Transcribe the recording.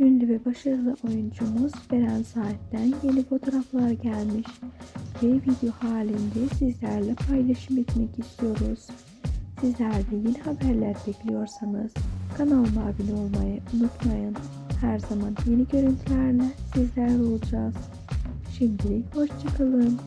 Ünlü ve başarılı oyuncumuz Beren Saat'ten yeni fotoğraflar gelmiş ve video halinde sizlerle paylaşım etmek istiyoruz. Sizler de yeni haberler bekliyorsanız kanalıma abone olmayı unutmayın. Her zaman yeni görüntülerle sizlerle olacağız. Şimdilik hoşçakalın.